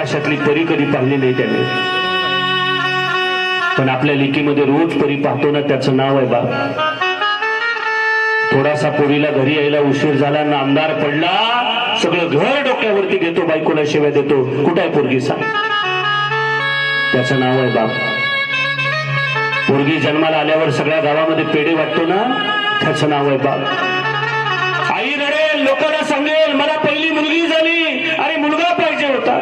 आकाशातली परी कधी पाहिली नाही त्याने. पण आपल्या लेकीमध्ये रोज परी पाहतो ना त्याचं नाव आहे बा. थोडासा पोरीला घरी यायला उशीर झाला ना आमदार पडला सगळं घर डोक्यावरती घेतो बायकोला शिव्या देतो. कुठं आहे पोरगी सांग. त्याचं नाव आहे बाप पोरगी जन्माला आल्यावर सगळ्या गावामध्ये पेढे वाटतो ना? त्याचं नाव आहे बाप आई लोकांना सांगेल मला पहिली मुलगी झाली आणि मुलगा पाहिजे होता.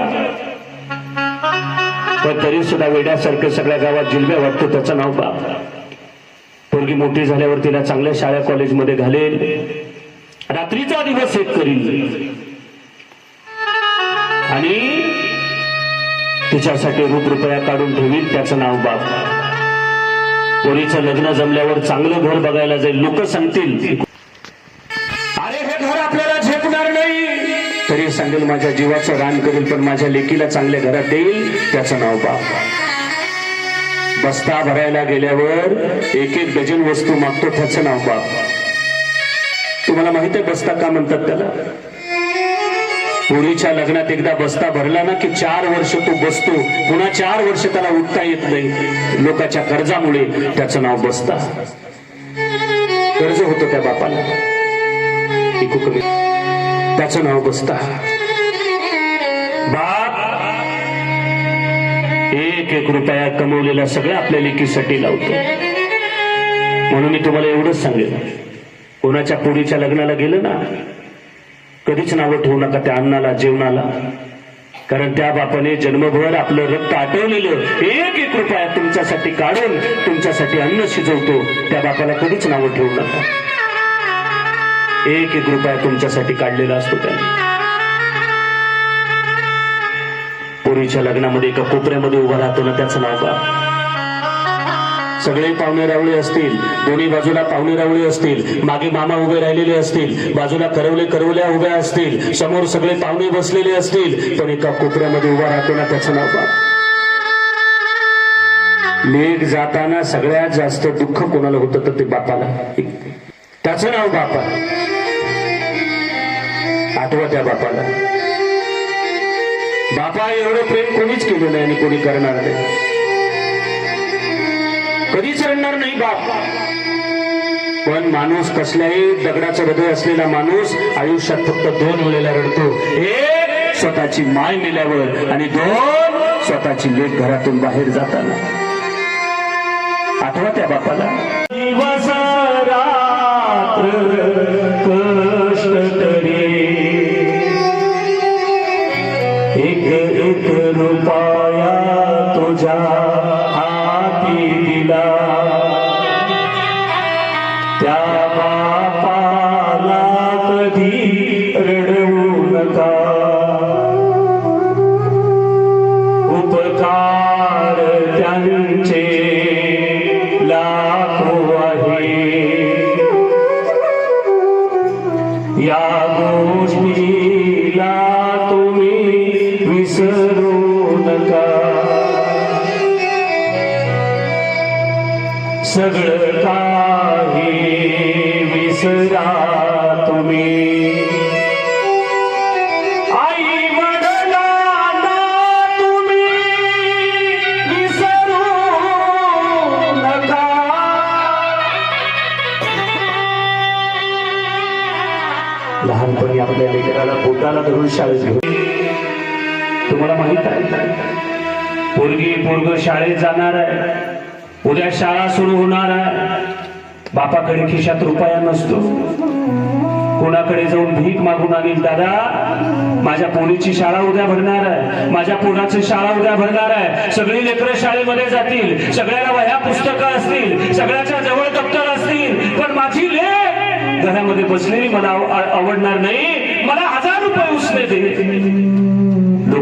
पण तरी सुद्धा वेड्यासारखं सगळ्या गावात जिलब्या वाटतो त्याचं नाव बाप. पोरगी मोठी झाल्यावर तिला चांगल्या शाळा कॉलेजमध्ये घालेल. रात्रीचा दिवस एक करील आणि तिच्यासाठी रूप रुपया काढून ठेवील त्याचं नाव बाप. पोरीचं लग्न जमल्यावर चांगलं घर बघायला जाईल लोक सांगतील तरी सांगेल माझ्या जीवाचं रान करेल पण माझ्या लेकीला चांगल्या घरात देईल त्याचं नाव बाप. बस्ता भरायला गेल्यावर एक एक डझन वस्तू मागतो त्याचं नाव बाप. तुम्हाला माहीत आहे बस्ता का म्हणतात त्याला? पोरीच्या लग्नात एकदा बस्ता भरला ना की चार वर्ष तो बसतो. पुन्हा चार वर्ष त्याला उठता येत नाही. लोकांच्या कर्जामुळे त्याचं नाव बसता. कर्ज होतं त्या बापाला. ऐकू कमी. त्याचं नाव बसता. बाप! एक एक रुपया कमवलेला सगळं आपल्या लेकीसाठी लावतो. म्हणून मी तुम्हाला एवढंच सांगेल कोणाच्या पोरीच्या लग्नाला गेलं ना कधीच नावं ठेवू नका त्या अन्नाला जेवणाला. कारण त्या बापाने जन्मभर आपलं रक्त आटवलेलं एक एक रुपया तुमच्यासाठी काढून तुमच्यासाठी अन्न शिजवतो. त्या बापाला कधीच नावं ठेवू नका. एक एक रुपया तुमच्यासाठी काढलेला असतो त्याने पोरीच्या लग्नामध्ये एका कोपऱ्यामध्ये उभा राहतो ना त्याचं नाव का सगळे पाहुणे रावळे असतील दोन्ही बाजूला पाहुणे रावळे असतील मागे मामा उभे राहिलेले असतील बाजूला करवले करवल्या उभ्या असतील समोर सगळे पाहुणे बसलेले असतील पण एका कोपऱ्यामध्ये उभा राहतो ना त्याचं नाव का लेख जाताना सगळ्यात जास्त दुःख कोणाला होतं तर ते बापाला. त्याचं नाव बापा. आठवा त्या बापाला. बापा एवढं प्रेम कोणीच केलं नाही आणि कोणी करणार नाही. कधीच रडणार नाही बाप. पण माणूस कसल्याही दगडाचा हृदय असलेला माणूस आयुष्यात फक्त दोन मुलेला रडतो. एक स्वतःची माय मेल्यावर आणि दोन स्वतःची लेख घरातून बाहेर जाताना. आठवा त्या बापाला. जा सगळं काही विसरा तुम्ही. लहानपणी आपल्या लेकराला पोटाला धरून शाळेत घेऊन तुम्हाला माहीत आहे? पोरगी पोरग शाळेत जाणार आहे. उद्या शाळा सुरू होणार बापाकडे खिशात रुपया नसतो. कोणाकडे जाऊन भीक मागून आणील दादा? माझ्या पोलीची शाळा उद्या भरणार आहे. माझ्या पोराची शाळा उद्या भरणार आहे. सगळी लेकरं शाळेमध्ये जातील. सगळ्याला वह्या पुस्तकं असतील. सगळ्याच्या जवळ दप्तर असतील. पण माझी लेख घरामध्ये बसलेली मला आव- आवडणार नाही. मला हजार रुपये उसने दे.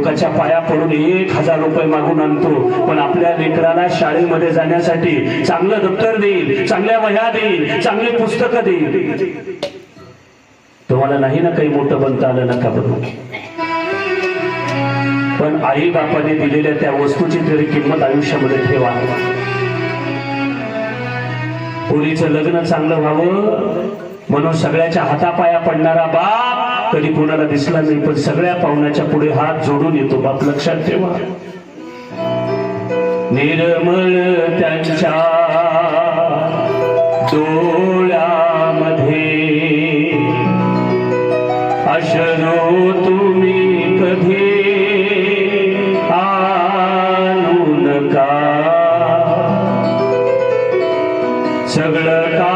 लोकांच्या पाया पडून एक हजार रुपये मागून आणतो. पण आपल्या लेकराला शाळेमध्ये जाण्यासाठी चांगलं दप्तर देईल चांगल्या वह्या देईल चांगली पुस्तकं देईल. तुम्हाला नाही ना काही मोठं बनता आलं नका बनू पण आई बापाने दिलेल्या त्या वस्तूची तरी किंमत आयुष्यामध्ये ठेवा. मुलीचं लग्न चांगलं व्हावं म्हणून सगळ्याच्या हातापाया पडणारा बाप कधी कोणाला दिसला नाही पण सगळ्या पाहुण्याच्या पुढे हात जोडून येतो. बाप लक्षात ठेवा. निर्मळ त्यांच्या डोळ्यामध्ये अशरो तुम्ही कधी आणू नका. सगळं का